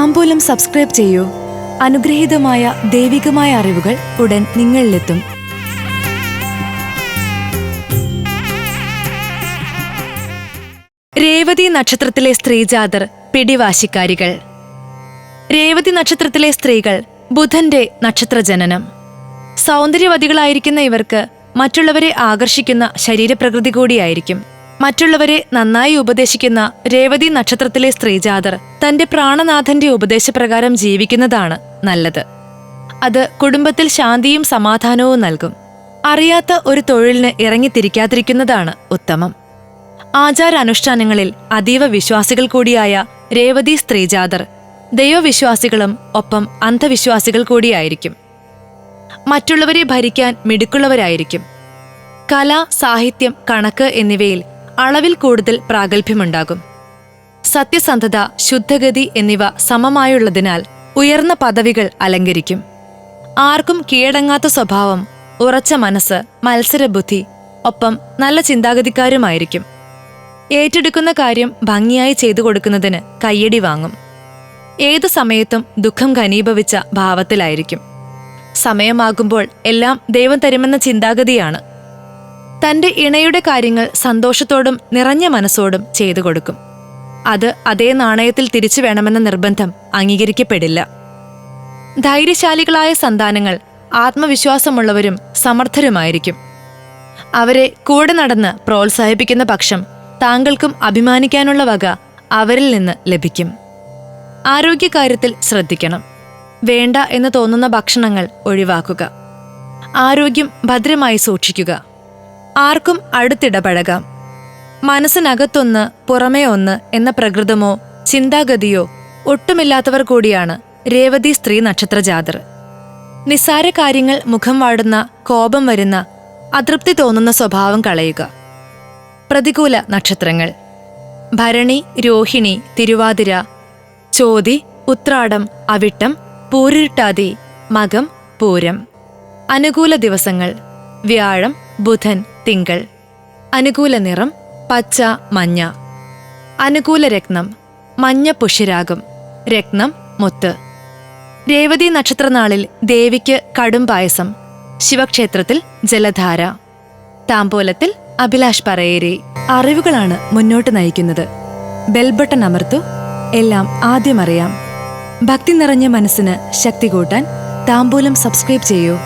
താമ്പൂലം subscribe ചെയ്യൂ. അനുഗ്രഹീതമായ ദൈവികമായ അറിവുകൾ ഉടൻ നിങ്ങളിലെത്തും. രേവതി നക്ഷത്രത്തിലെ സ്ത്രീജാതർ പിടിവാശിക്കാരികൾ. രേവതി നക്ഷത്രത്തിലെ സ്ത്രീകൾ ബുധന്റെ നക്ഷത്രജനനം. സൗന്ദര്യവതികളായിരിക്കുന്ന ഇവർക്ക് മറ്റുള്ളവരെ ആകർഷിക്കുന്ന ശരീരപ്രകൃതി കൂടിയായിരിക്കും. മറ്റുള്ളവരെ നന്നായി ഉപദേശിക്കുന്ന രേവതി നക്ഷത്രത്തിലെ സ്ത്രീജാതർ തന്റെ പ്രാണനാഥന്റെ ഉപദേശപ്രകാരം ജീവിക്കുന്നതാണ് നല്ലത്. അത് കുടുംബത്തിൽ ശാന്തിയും സമാധാനവും നൽകും. അറിയാത്ത ഒരു തൊഴിലിന് ഇറങ്ങിത്തിരിക്കാതിരിക്കുന്നതാണ് ഉത്തമം. ആചാരാനുഷ്ഠാനങ്ങളിൽ അതീവ വിശ്വാസികൾ കൂടിയായ രേവതി സ്ത്രീജാതർ ദൈവവിശ്വാസികളും ഒപ്പം അന്ധവിശ്വാസികൾ കൂടിയായിരിക്കും. മറ്റുള്ളവരെ ഭരിക്കാൻ മിടുക്കുള്ളവരായിരിക്കും. കല സാഹിത്യം കണക്ക് എന്നിവയിൽ അളവിൽ കൂടുതൽ പ്രാഗൽഭ്യമുണ്ടാകും. സത്യസന്ധത ശുദ്ധഗതി എന്നിവ സമമായുള്ളതിനാൽ ഉയർന്ന പദവികൾ അലങ്കരിക്കും. ആർക്കും കീഴടങ്ങാത്ത സ്വഭാവം ഉറച്ച മനസ്സ് മത്സരബുദ്ധി ഒപ്പം നല്ല ചിന്താഗതിക്കാരുമായിരിക്കും. ഏറ്റെടുക്കുന്ന കാര്യം ഭംഗിയായി ചെയ്തു കൊടുക്കുന്നതിന് കയ്യടി വാങ്ങും. ഏതു സമയത്തും ദുഃഖം ഘനീഭവിച്ച ഭാവത്തിലായിരിക്കും. സമയമാകുമ്പോൾ എല്ലാം ദൈവം തരുമെന്ന ചിന്താഗതിയാണ്. തന്റെ ഇണയുടെ കാര്യങ്ങൾ സന്തോഷത്തോടും നിറഞ്ഞ മനസ്സോടും ചെയ്തു കൊടുക്കും. അത് അതേ നാണയത്തിൽ തിരിച്ചു വേണമെന്ന നിർബന്ധം അംഗീകരിക്കപ്പെടില്ല. ധൈര്യശാലികളായ സന്താനങ്ങൾ ആത്മവിശ്വാസമുള്ളവരും സമർത്ഥരുമായിരിക്കും. അവരെ കൂടെ നടന്ന് പ്രോത്സാഹിപ്പിക്കുന്ന പക്ഷം താങ്കൾക്കും അഭിമാനിക്കാനുള്ള വക അവരിൽ നിന്ന് ലഭിക്കും. ആരോഗ്യകാര്യത്തിൽ ശ്രദ്ധിക്കണം. വേണ്ട എന്ന് തോന്നുന്ന ഭക്ഷണങ്ങൾ ഒഴിവാക്കുക. ആരോഗ്യം ഭദ്രമായി സൂക്ഷിക്കുക. ആർക്കും അടുത്തിടപഴകാം. മനസ്സിനകത്തൊന്ന് പുറമേ ഒന്ന് എന്ന പ്രകൃതമോ ചിന്താഗതിയോ ഒട്ടുമില്ലാത്തവർ കൂടിയാണ് രേവതി സ്ത്രീ നക്ഷത്രജാതർ. നിസ്സാര കാര്യങ്ങൾ മുഖം വാടുന്ന കോപം വരുന്ന അതൃപ്തി തോന്നുന്ന സ്വഭാവം കളയുക. പ്രതികൂല നക്ഷത്രങ്ങൾ. ഭരണി രോഹിണി തിരുവാതിര ചോതി ഉത്രാടം അവിട്ടം പൂരിട്ടാതി മകം പൂരം. അനുകൂല ദിവസങ്ങൾ. വ്യാഴം ബുധൻ തിങ്കൾ. അനുകൂല നിറം പച്ച മഞ്ഞ. അനുകൂല രത്നം മഞ്ഞ പുഷ്യരാഗം രത്നം മുത്ത്. രേവതി നക്ഷത്രനാളിൽ ദേവിക്ക് കടും പായസം. ശിവക്ഷേത്രത്തിൽ ജലധാര. താമ്പോലത്തിൽ അഭിലാഷ് പറയേരി. അറിവുകളാണ് മുന്നോട്ട് നയിക്കുന്നത്. ബെൽബട്ടൺ അമർത്തു എല്ലാം ആദ്യമറിയാം ഭക്തി നിറഞ്ഞ മനസ്സിന് ശക്തി കൂട്ടാൻ താമ്പൂലം സബ്സ്ക്രൈബ് ചെയ്യൂ.